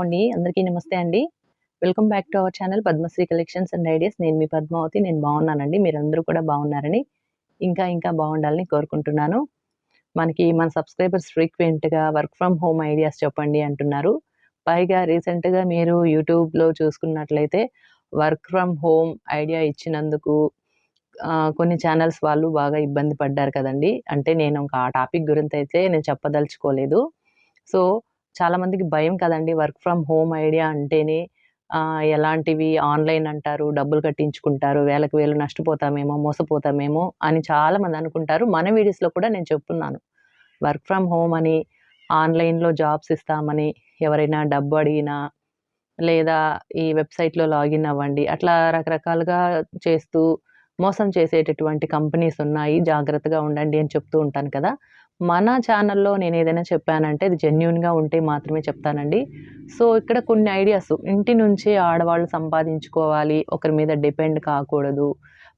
అండి. అందరికీ నమస్తే అండి. Welcome back to our channel Padmasri collections and ideas నేను మీ పద్మావతి నేను బాగున్నానండి. మీరందరూ కూడా బాగున్నారని ఇంకా ఇంకా బాగుండాలని కోరుకుంటున్నాను. మనకి మన సబ్స్క్రైబర్స్ ఫ్రీక్వెంట్గా వర్క్ ఫ్రమ్ హోమ్ ఐడియాస్ చెప్పండి అంటున్నారు. పైగా రీసెంట్గా మీరు యూట్యూబ్లో చూసుకున్నట్లయితే వర్క్ ఫ్రమ్ హోమ్ ఐడియా ఇచ్చినందుకు కొన్ని ఛానల్స్ వాళ్ళు బాగా ఇబ్బంది పడ్డారు కదండి. అంటే నేను ఇంకా ఆ టాపిక్ గురించి అయితే నేను చెప్పదలుచుకోలేదు. సో చాలా మందికి భయం కదండి. వర్క్ ఫ్రమ్ హోమ్ ఐడియా అంటేనే ఎలాంటివి ఆన్లైన్ అంటారు డబ్బులు కట్టించుకుంటారు వేలకు వేలు నష్టపోతామేమో మోసపోతామేమో అని చాలా మంది అనుకుంటారు. మన వీడియోస్లో కూడా నేను చెప్తున్నాను. వర్క్ ఫ్రమ్ హోమ్ అని ఆన్లైన్లో జాబ్స్ ఇస్తామని ఎవరైనా డబ్బు అడిగినా లేదా ఈ వెబ్సైట్లో లాగిన్ అవ్వండి. అట్లా రకరకాలుగా చేస్తూ మోసం చేసేటటువంటి కంపెనీస్ ఉన్నాయి. జాగ్రత్తగా ఉండండి అని చెప్తూ ఉంటాను కదా. మన ఛానల్లో నేను ఏదైనా చెప్పానంటే అది జెన్యున్గా ఉంటే మాత్రమే చెప్తానండి. సో ఇక్కడ కొన్ని ఐడియాస్ ఇంటి నుంచే ఆడవాళ్ళు సంపాదించుకోవాలి ఒకరి మీద డిపెండ్ కాకూడదు.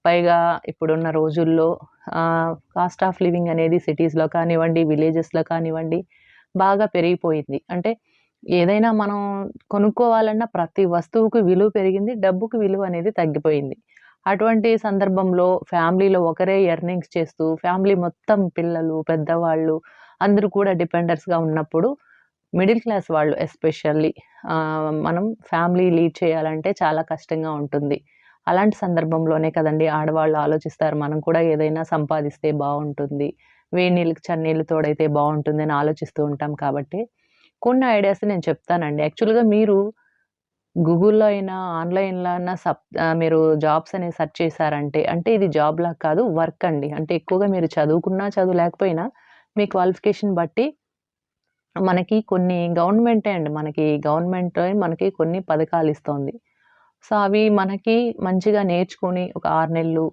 పైగా ఇప్పుడున్న రోజుల్లో కాస్ట్ ఆఫ్ లివింగ్ అనేది సిటీస్లో కానివ్వండి విలేజెస్లో కానివ్వండి బాగా పెరిగిపోయింది. అంటే ఏదైనా మనం కొనుక్కోవాలన్నా ప్రతి వస్తువుకు విలువ పెరిగింది డబ్బుకు విలువ అనేది తగ్గిపోయింది. అటువంటి సందర్భంలో ఫ్యామిలీలో ఒకరే ఎర్నింగ్స్ చేస్తూ ఫ్యామిలీ మొత్తం పిల్లలు పెద్దవాళ్ళు అందరూ కూడా డిపెండర్స్గా ఉన్నప్పుడు మిడిల్ క్లాస్ వాళ్ళు ఎస్పెషల్లీ మనం ఫ్యామిలీ లీడ్ చేయాలంటే చాలా కష్టంగా ఉంటుంది. అలాంటి సందర్భంలోనే కదండి ఆడవాళ్ళు ఆలోచిస్తారు మనం కూడా ఏదైనా సంపాదిస్తే బాగుంటుంది వేడి నీళ్ళకి చన్నీళ్ళు తోడైతే బాగుంటుంది అని ఆలోచిస్తూ ఉంటాం కాబట్టి. కొన్ని ఐడియాస్ నేను చెప్తానండి. యాక్చువల్గా మీరు గూగుల్లో అయినా ఆన్లైన్లో అయినా సబ్ మీరు జాబ్స్ అనేది సెర్చ్ చేశారంటే అంటే ఇది జాబ్ లాగా కాదు వర్క్ అండి. అంటే ఎక్కువగా మీరు చదువుకున్నా చదువు లేకపోయినా మీ క్వాలిఫికేషన్ బట్టి మనకి కొన్ని గవర్నమెంటే అండి. మనకి గవర్నమెంట్ మనకి కొన్ని పథకాలు ఇస్తుంది. సో అవి మనకి మంచిగా నేర్చుకొని ఒక ఆరు నెలలు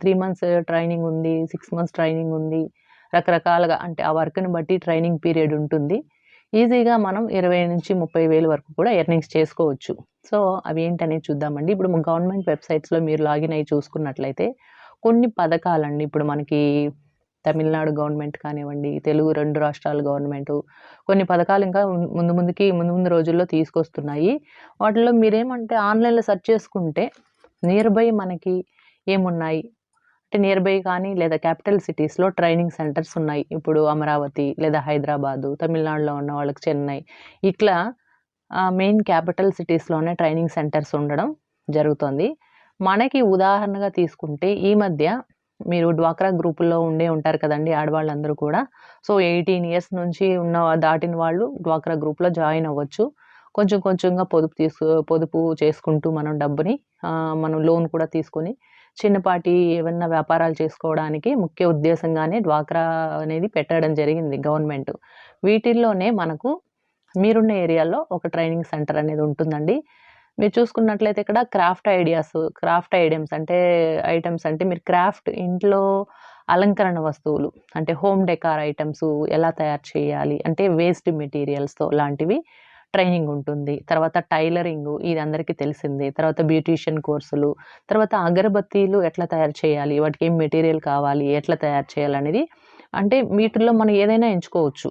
త్రీ మంత్స్ ట్రైనింగ్ ఉంది సిక్స్ మంత్స్ ట్రైనింగ్ ఉంది రకరకాలుగా అంటే ఆ వర్క్ని బట్టి ట్రైనింగ్ పీరియడ్ ఉంటుంది. ఈజీగా మనం ఇరవై నుంచి ముప్పై వేలు వరకు కూడా ఎర్నింగ్స్ చేసుకోవచ్చు. సో అవి ఏంటనేది చూద్దామండి. ఇప్పుడు గవర్నమెంట్ వెబ్సైట్స్లో మీరు లాగిన్ అయ్యి చూసుకున్నట్లయితే కొన్ని పథకాలండి. ఇప్పుడు మనకి తమిళనాడు గవర్నమెంట్ కానివ్వండి తెలుగు రెండు రాష్ట్రాల గవర్నమెంట్ కొన్ని పథకాలు ఇంకా ముందు ముందుకి ముందు ముందు రోజుల్లో తీసుకొస్తున్నాయి. వాటిలో మీరేమంటే ఆన్లైన్లో సెర్చ్ చేసుకుంటే నియర్ బై మనకి ఏమున్నాయి? నియర్ బై కానీ లేదా క్యాపిటల్ సిటీస్లో ట్రైనింగ్ సెంటర్స్ ఉన్నాయి. ఇప్పుడు అమరావతి లేదా హైదరాబాదు తమిళనాడులో ఉన్న వాళ్ళకి చెన్నై. ఇట్లా మెయిన్ క్యాపిటల్ సిటీస్లోనే ట్రైనింగ్ సెంటర్స్ ఉండడం జరుగుతుంది. మనకి ఉదాహరణగా తీసుకుంటే ఈ మధ్య మీరు డ్వాక్రా గ్రూపుల్లో ఉండే ఉంటారు కదండి ఆడవాళ్ళందరూ కూడా. సో ఎయిటీన్ ఇయర్స్ నుంచి ఉన్న దాటిన వాళ్ళు డ్వాక్రా గ్రూప్లో జాయిన్ అవ్వచ్చు. కొంచెం కొంచెంగా పొదుపు తీసు పొదుపు చేసుకుంటూ మనం డబ్బుని మనం లోన్ కూడా తీసుకొని చిన్నపాటి ఏమన్నా వ్యాపారాలు చేసుకోవడానికి ముఖ్య ఉద్దేశంగానే డ్వాక్రా అనేది పెట్టడం జరిగింది గవర్నమెంట్. వీటిల్లోనే మనకు మీరున్న ఏరియాలో ఒక ట్రైనింగ్ సెంటర్ అనేది ఉంటుందండి. మీరు చూసుకున్నట్లయితే ఇక్కడ క్రాఫ్ట్ ఐడియాస్ క్రాఫ్ట్ ఐటమ్స్ అంటే ఐటమ్స్ అంటే మీరు క్రాఫ్ట్ ఇంట్లో అలంకరణ వస్తువులు అంటే హోమ్ డెకార్ ఐటమ్స్ ఎలా తయారు చేయాలి అంటే వేస్ట్ మెటీరియల్స్తో లాంటివి ట్రైనింగ్ ఉంటుంది. తర్వాత టైలరింగ్ ఇది అందరికీ తెలిసిందే. తర్వాత బ్యూటీషియన్ కోర్సులు తర్వాత అగరబత్తీలు ఎట్లా తయారు చేయాలి వాటికి ఏం మెటీరియల్ కావాలి ఎట్లా తయారు చేయాలి అనేది అంటే వీటిల్లో మనం ఏదైనా ఎంచుకోవచ్చు.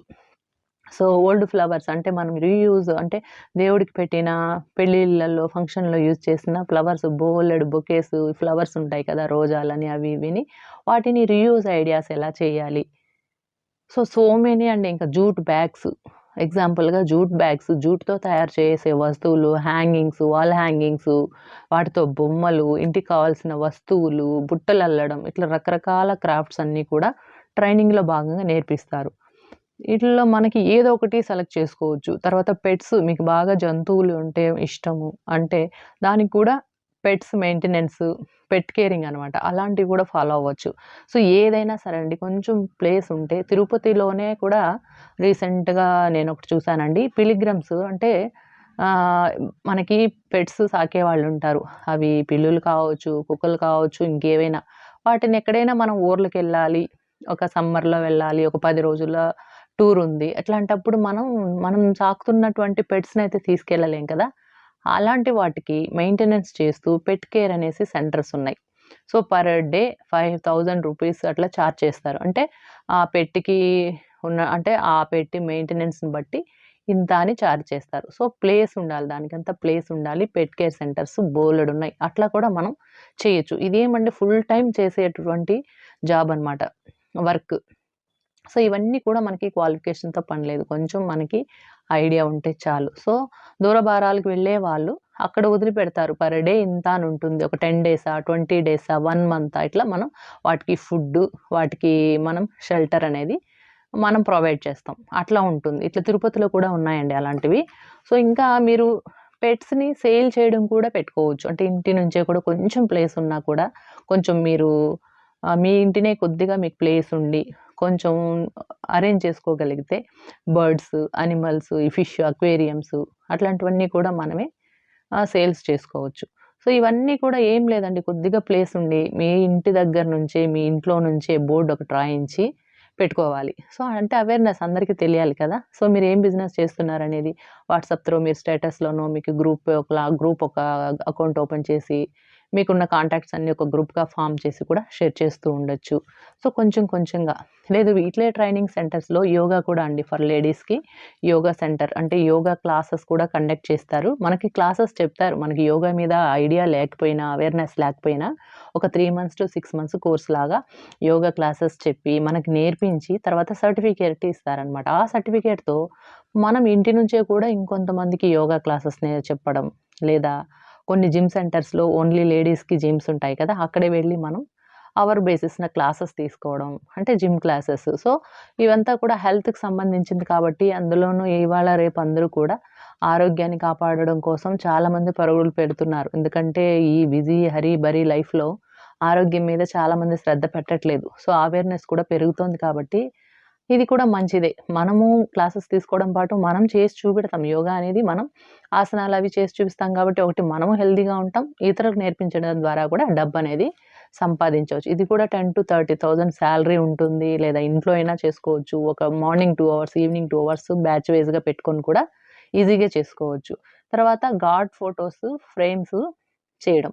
సో ఓల్డ్ ఫ్లవర్స్ అంటే మనం రీయూజ్ అంటే దేవుడికి పెట్టిన పెళ్ళిళ్ళల్లో ఫంక్షన్లో యూజ్ చేసిన ఫ్లవర్స్ బోలెడు బొకేస్ ఫ్లవర్స్ ఉంటాయి కదా రోజాలని అవి ఇవిని వాటిని రీయూజ్ ఐడియాస్ ఎలా చేయాలి? సో సో మెనీ అండ్ ఇంకా జూట్ బ్యాగ్స్. ఎగ్జాంపుల్గా జూట్ బ్యాగ్స్ జూట్తో తయారు చేసే వస్తువులు హ్యాంగింగ్స్ వాల్ హ్యాంగింగ్స్ వాటితో బొమ్మలు ఇంటికి కావాల్సిన వస్తువులు బుట్టలు అల్లడం ఇట్లా రకరకాల క్రాఫ్ట్స్ అన్నీ కూడా ట్రైనింగ్లో భాగంగా నేర్పిస్తారు. వీటిల్లో మనకి ఏదో ఒకటి సెలెక్ట్ చేసుకోవచ్చు. తర్వాత పెట్స్ మీకు బాగా జంతువులు ఉంటే ఇష్టము. అంటే దానికి కూడా పెట్స్ మెయింటెనెన్స్ పెట్ కేరింగ్ అనమాట అలాంటివి కూడా ఫాలో అవ్వచ్చు. సో ఏదైనా సరే అండి కొంచెం ప్లేస్ ఉంటే తిరుపతిలోనే కూడా రీసెంట్గా నేను ఒకటి చూశానండి. పిలిగ్రమ్స్ అంటే మనకి పెట్స్ సాకే వాళ్ళు ఉంటారు. అవి పిల్లులు కావచ్చు కుక్కలు కావచ్చు ఇంకేవైనా. వాటిని ఎక్కడైనా మనం ఊర్లకు వెళ్ళాలి ఒక సమ్మర్లో వెళ్ళాలి ఒక పది రోజుల టూర్ ఉంది. అట్లాంటప్పుడు మనం మనం సాకుతున్నటువంటి పెట్స్ని అయితే తీసుకెళ్ళలేం కదా. అలాంటి వాటికి మెయింటెనెన్స్ చేస్తూ పెట్ కేర్ అనేసి సెంటర్స్ ఉన్నాయి. So per day five thousand rupees అట్లా ఛార్జ్ చేస్తారు. అంటే ఆ పెట్టికి ఉన్న అంటే ఆ పెట్టి మెయింటెనెన్స్ని బట్టి ఇంత అని ఛార్జ్ చేస్తారు. సో ప్లేస్ ఉండాలి దానికంత ప్లేస్ ఉండాలి పెట్ కేర్ సెంటర్స్ బోలెడు ఉన్నాయి. అట్లా కూడా మనం చేయొచ్చు. ఇదేమంటే ఫుల్ టైం చేసేటటువంటి జాబ్ అనమాట వర్క్ సో ఇవన్నీ కూడా మనకి క్వాలిఫికేషన్తో పని లేదు. కొంచెం మనకి ఐడియా ఉంటే చాలు. సో దూరభారాలకు వెళ్ళే వాళ్ళు అక్కడ వదిలిపెడతారు. పర్ డే ఇంత అని ఉంటుంది. ఒక టెన్ డేసా ట్వంటీ డేసా వన్ మంత్ ఇట్లా మనం వాటికి ఫుడ్ వాటికి మనం షెల్టర్ అనేది మనం ప్రొవైడ్ చేస్తాం. అట్లా ఉంటుంది. ఇట్లా తిరుపతిలో కూడా ఉన్నాయండి అలాంటివి. సో ఇంకా మీరు పెట్స్ని సేల్ చేయడం కూడా పెట్టుకోవచ్చు. అంటే ఇంటి నుంచే కూడా కొంచెం ప్లేస్ ఉన్నా కూడా కొంచెం మీరు మీ ఇంటినే కొద్దిగా మీకు ప్లేస్ ఉండి కొంచెం అరేంజ్ చేసుకోగలిగితే బర్డ్స్ అనిమల్స్ ఈ ఫిష్ అక్వేరియంస్ అట్లాంటివన్నీ కూడా మనమే సేల్స్ చేసుకోవచ్చు. సో ఇవన్నీ కూడా ఏం లేదండి. కొద్దిగా ప్లేస్ ఉండి మీ ఇంటి దగ్గర నుంచే మీ ఇంట్లో నుంచే బోర్డు ఒకటి రాయించి పెట్టుకోవాలి. సో అంటే అవేర్నెస్ అందరికీ తెలియాలి కదా. సో మీరు ఏం బిజినెస్ చేస్తున్నారు అనేది వాట్సాప్ త్రో మీరు స్టేటస్లోనో మీకు గ్రూప్ ఒక గ్రూప్ ఒక అకౌంట్ ఓపెన్ చేసి మీకున్న కాంటాక్ట్స్ అన్ని ఒక గ్రూప్గా ఫామ్ చేసి కూడా షేర్ చేస్తూ ఉండొచ్చు. సో కొంచెం కొంచెంగా. లేదు వీటిలే ట్రైనింగ్ సెంటర్స్లో యోగా కూడా అండి. ఫర్ లేడీస్కి యోగా సెంటర్ అంటే యోగా క్లాసెస్ కూడా కండక్ట్ చేస్తారు. మనకి క్లాసెస్ చెప్తారు. మనకి యోగా మీద ఐడియా లేకపోయినా అవేర్నెస్ లేకపోయినా ఒక three months to six months course లాగా యోగా క్లాసెస్ చెప్పి మనకి నేర్పించి తర్వాత సర్టిఫికేట్ ఇస్తారనమాట ఆ సర్టిఫికేట్తో మనం ఇంటి నుంచే కూడా ఇంకొంతమందికి యోగా క్లాసెస్ చెప్పడం లేదా కొన్ని జిమ్ సెంటర్స్లో ఓన్లీ లేడీస్కి జిమ్స్ ఉంటాయి కదా అక్కడే వెళ్ళి మనం అవర్ బేసిస్న క్లాసెస్ తీసుకోవడం అంటే జిమ్ క్లాసెస్ సో ఇవంతా కూడా హెల్త్కి సంబంధించింది కాబట్టి అందులోనూ ఇవాళ రేపు అందరూ కూడా ఆరోగ్యాన్ని కాపాడడం కోసం చాలామంది పరుగులు పెడుతున్నారు. ఎందుకంటే ఈ బిజీ హరీ బరీ లైఫ్లో ఆరోగ్యం మీద చాలామంది శ్రద్ధ పెట్టట్లేదు. సో అవేర్నెస్ కూడా పెరుగుతోంది కాబట్టి ఇది కూడా మంచిదే. మనము క్లాసెస్ తీసుకోవడం పాటు మనం చేసి చూపెడతాం. యోగా అనేది మనం ఆసనాలు అవి చేసి చూపిస్తాం కాబట్టి ఒకటి మనము హెల్దీగా ఉంటాం. ఇతరులకు నేర్పించడం ద్వారా కూడా డబ్బు అనేది సంపాదించవచ్చు. ఇది కూడా ten to thirty thousand salary ఉంటుంది. లేదా ఇంట్లో అయినా చేసుకోవచ్చు. ఒక morning two hours evening two hours batch వైజ్గా పెట్టుకొని కూడా ఈజీగా చేసుకోవచ్చు. తర్వాత గాడ్ ఫొటోస్ ఫ్రేమ్స్ చేయడం.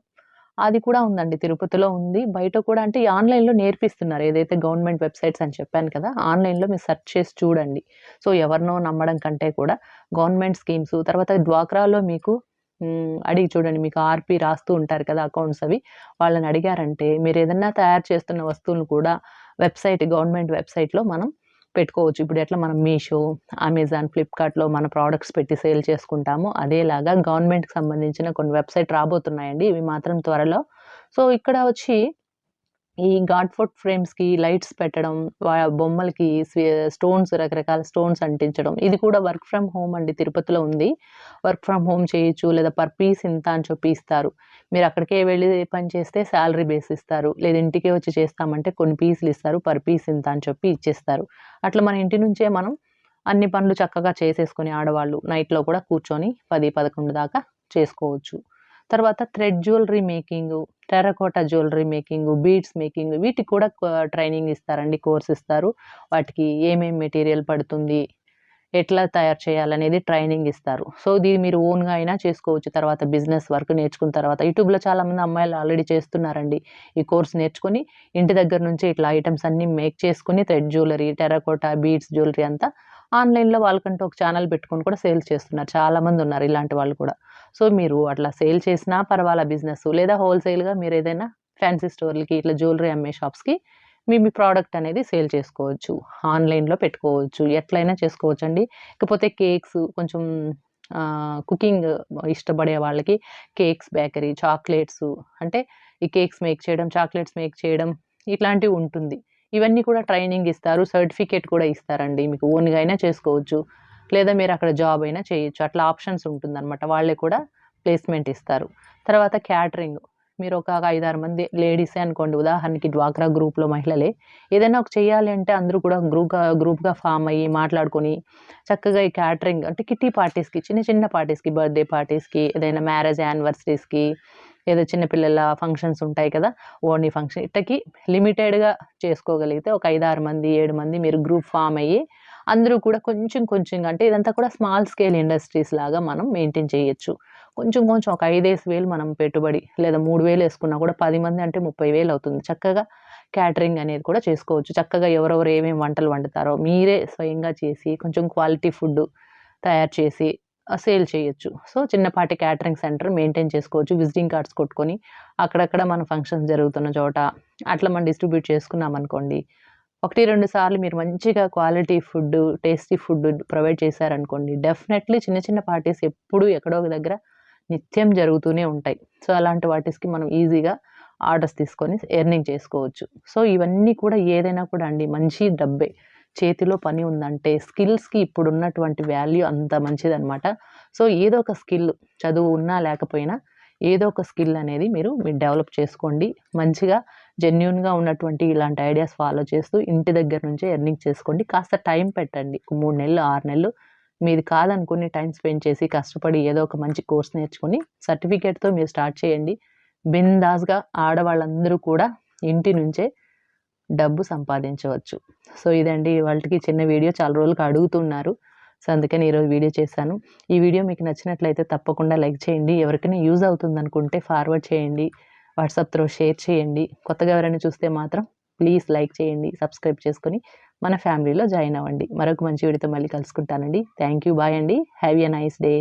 అది కూడా ఉందండి తిరుపతిలో ఉంది. బయట కూడా అంటే ఈ ఆన్లైన్లో నేర్పిస్తున్నారు. ఏదైతే గవర్నమెంట్ వెబ్సైట్స్ అని చెప్పాను కదా ఆన్లైన్లో మీరు సెర్చ్ చేసి చూడండి. సో ఎవరినో నమ్మడం కంటే కూడా గవర్నమెంట్ స్కీమ్స్ తర్వాత డ్వాక్రాలో మీకు అడిగి చూడండి. మీకు ఆర్పి రాస్తూ ఉంటారు కదా అకౌంట్స్ అవి. వాళ్ళని అడిగారంటే మీరు ఏదన్నా తయారు చేస్తున్న వస్తువులను కూడా వెబ్సైట్ గవర్నమెంట్ వెబ్సైట్లో మనం పెట్టుకోవచ్చు. ఇప్పుడు ఎట్లా మనం మీషో అమెజాన్ ఫ్లిప్కార్ట్లో మన ప్రోడక్ట్స్ పెట్టి సేల్ చేసుకుంటాము అదేలాగా గవర్నమెంట్కి సంబంధించిన కొన్ని వెబ్సైట్ రాబోతున్నాయండి. ఇవి మాత్రం త్వరలో. సో ఇక్కడ వచ్చి ఈ గాడ్ ఫ్రేమ్స్కి లైట్స్ పెట్టడం వా- బొమ్మలకి స్టోన్స్ రకరకాల స్టోన్స్ అంటించడం ఇది కూడా వర్క్ ఫ్రమ్ హోమ్ అండి తిరుపతిలో ఉంది. వర్క్ ఫ్రమ్ హోమ్ చేయొచ్చు లేదా పర్ పీస్ ఇంత అని చెప్పి ఇస్తారు. మీరు అక్కడికే వెళ్ళి పని చేస్తే శాలరీ బేస్ ఇస్తారు. లేదా ఇంటికే వచ్చి చేస్తామంటే కొన్ని పీసులు ఇస్తారు పర్ పీస్ ఇంత అని చెప్పి ఇచ్చేస్తారు. అట్లా మన ఇంటి నుంచే మనం అన్ని పనులు చక్కగా చేసేసుకొని ఆడవాళ్ళు నైట్లో కూడా కూర్చొని పది పదకొండు దాకా చేసుకోవచ్చు. తర్వాత thread jewellery making terracotta jewellery making beads making వీటికి కూడా ట్రైనింగ్ ఇస్తారండి కోర్స్ ఇస్తారు. వాటికి ఏమేమి మెటీరియల్ పడుతుంది ఎట్లా తయారు చేయాలనేది ట్రైనింగ్ ఇస్తారు. సో ఇది మీరు ఓన్గా అయినా చేసుకోవచ్చు. తర్వాత బిజినెస్ వర్క్ నేర్చుకున్న తర్వాత యూట్యూబ్లో చాలామంది అమ్మాయిలు ఆల్రెడీ చేస్తున్నారండి ఈ కోర్స్ నేర్చుకొని ఇంటి దగ్గర నుంచి ఇట్లా ఐటమ్స్ అన్నీ మేక్ చేసుకుని thread jewellery terracotta beads jewellery అంతా ఆన్లైన్లో వాళ్ళకంటూ ఒక ఛానల్ పెట్టుకొని కూడా సేల్స్ చేస్తున్నారు. చాలామంది ఉన్నారు ఇలాంటి వాళ్ళు కూడా. సో మీరు అట్లా సేల్ చేసినా పర్వాలా బిజినెస్? లేదా హోల్సేల్గా మీరు ఏదైనా ఫ్యాన్సీ స్టోర్లకి ఇట్లా జ్యువెలరీ అమ్మే షాప్స్కి మీ మీ ప్రోడక్ట్ అనేది సేల్ చేసుకోవచ్చు. ఆన్లైన్లో పెట్టుకోవచ్చు. ఎట్లయినా చేసుకోవచ్చు అండి ఇకపోతే కేక్స్ కొంచెం కుకింగ్ ఇష్టపడే వాళ్ళకి కేక్స్ బేకరీ చాక్లెట్స్ అంటే ఈ కేక్స్ మేక్ చేయడం చాక్లెట్స్ మేక్ చేయడం ఇట్లాంటివి ఉంటుంది. ఇవన్నీ కూడా ట్రైనింగ్ ఇస్తారు. సర్టిఫికేట్ కూడా ఇస్తారండి. మీకు ఓన్గా అయినా చేసుకోవచ్చు. లేదా మీరు అక్కడ జాబ్ అయినా చేయొచ్చు. అట్లా ఆప్షన్స్ ఉంటుందన్నమాట. వాళ్ళే కూడా ప్లేస్మెంట్ ఇస్తారు. తర్వాత క్యాటరింగ్. మీరు ఒక ఐదారు మంది లేడీసే అనుకోండి. ఉదాహరణకి డ్వాక్రా గ్రూప్లో మహిళలే. ఏదైనా ఒక చేయాలి అంటే అందరూ కూడా గ్రూప్గా గ్రూప్గా ఫామ్ అయ్యి మాట్లాడుకొని చక్కగా ఈ క్యాటరింగ్ అంటే కిట్టి పార్టీస్కి చిన్న చిన్న పార్టీస్కి బర్త్డే పార్టీస్కి ఏదైనా మ్యారేజ్ యానివర్సరీస్కి ఏదో చిన్నపిల్లల ఫంక్షన్స్ ఉంటాయి కదా ఓన్లీ ఫంక్షన్ ఇట్టకి లిమిటెడ్గా చేసుకోగలిగితే ఒక ఐదారు మంది ఏడు మంది మీరు గ్రూప్ ఫామ్ అయ్యి అందరూ కూడా కొంచెం కొంచెం అంటే ఇదంతా కూడా స్మాల్ స్కేల్ ఇండస్ట్రీస్ లాగా మనం మెయింటైన్ చేయొచ్చు. కొంచెం కొంచెం ఒక ఐదేసి వేలు మనం పెట్టుబడి లేదా మూడు వేలు వేసుకున్నా కూడా పది మంది అంటే ముప్పై వేలు అవుతుంది. చక్కగా క్యాటరింగ్ అనేది కూడా చేసుకోవచ్చు. చక్కగా ఎవరెవరు ఏమేమి వంటలు వండుతారో మీరే స్వయంగా చేసి కొంచెం క్వాలిటీ ఫుడ్ తయారు చేసి సేల్ చేయొచ్చు. సో చిన్నపాటి క్యాటరింగ్ సెంటర్ మెయింటైన్ చేసుకోవచ్చు. విజిటింగ్ కార్డ్స్ కొట్టుకొని అక్కడక్కడ మన ఫంక్షన్స్ జరుగుతున్న చోట అట్లా మనం డిస్ట్రిబ్యూట్ చేసుకున్నాం అనుకోండి ఒకటి రెండు సార్లు మీరు మంచిగా quality food tasty food provide చేశారనుకోండి డెఫినెట్లీ చిన్న చిన్న పార్టీస్ ఎప్పుడు ఎక్కడో ఒక దగ్గర నిత్యం జరుగుతూనే ఉంటాయి. సో అలాంటి వాటిస్కి మనం ఈజీగా ఆర్డర్స్ తీసుకొని ఎర్నింగ్ చేసుకోవచ్చు. సో ఇవన్నీ కూడా ఏదైనా కూడా అండి మంచి డబ్బే. చేతిలో పని ఉందంటే స్కిల్స్కి ఇప్పుడు ఉన్నటువంటి వాల్యూ అంత మంచిదన్నమాట సో ఏదో ఒక స్కిల్ చదువు ఉన్నా లేకపోయినా ఏదో ఒక స్కిల్ అనేది మీరు మీరు డెవలప్ చేసుకోండి. మంచిగా జెన్యున్గా ఉన్నటువంటి ఇలాంటి ఐడియాస్ ఫాలో చేస్తూ ఇంటి దగ్గర నుంచే ఎర్నింగ్ చేసుకోండి. కాస్త టైం పెట్టండి. మూడు నెలలు ఆరు నెలలు. మీది కాదనుకుని టైం స్పెండ్ చేసి కష్టపడి ఏదో ఒక మంచి కోర్స్ నేర్చుకుని సర్టిఫికేట్తో మీరు స్టార్ట్ చేయండి. బిందాస్గా ఆడవాళ్ళందరూ కూడా ఇంటి నుంచే డబ్బు సంపాదించవచ్చు. సో ఇదండి వాళ్ళకి చిన్న వీడియో. చాలా రోజులకు అడుగుతున్నారు. సో అందుకని ఈరోజు వీడియో చేశాను. ఈ వీడియో మీకు నచ్చినట్లయితే తప్పకుండా లైక్ చేయండి. ఎవరికైనా యూజ్ అవుతుంది అనుకుంటే ఫార్వర్డ్ చేయండి. వాట్సాప్ త్రో షేర్ చేయండి. కొత్తగా ఎవరైనా చూస్తే మాత్రం ప్లీజ్ లైక్ చేయండి. సబ్స్క్రైబ్ చేసుకొని మన ఫ్యామిలీలో జాయిన్ అవ్వండి. మరొక మంచి వీడితో మళ్ళీ కలుసుకుంటానండి. Thank you. బాయ్ అండి. Have a nice day.